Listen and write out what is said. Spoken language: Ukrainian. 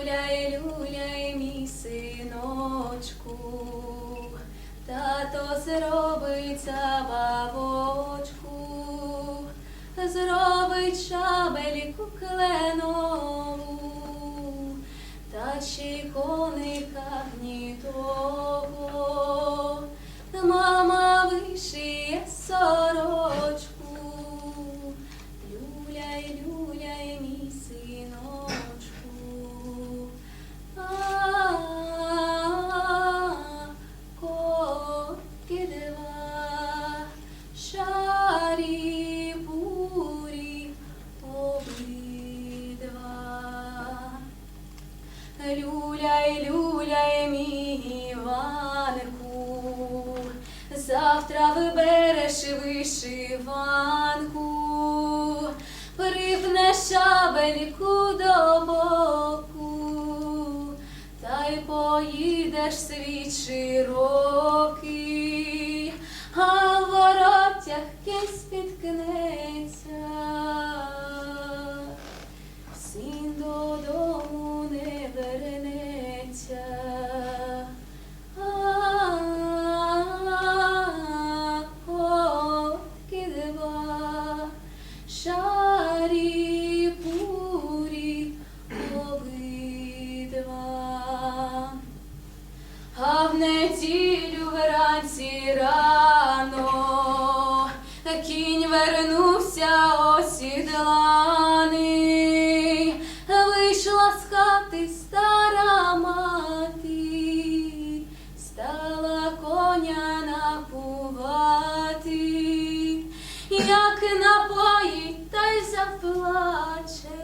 Люляй, люляй, мій синочку, тато зробить забавочку, зробить шабель кленову, коки дива, шарі бурі обидва. Люляй, люляй, мій завтра вибереш вишиванку, припнеш шабельку до боку, та й поїдеш світ широкий, кінь спіткнеться. Стара мати, стала коня напувати, як напоїть, та й заплаче.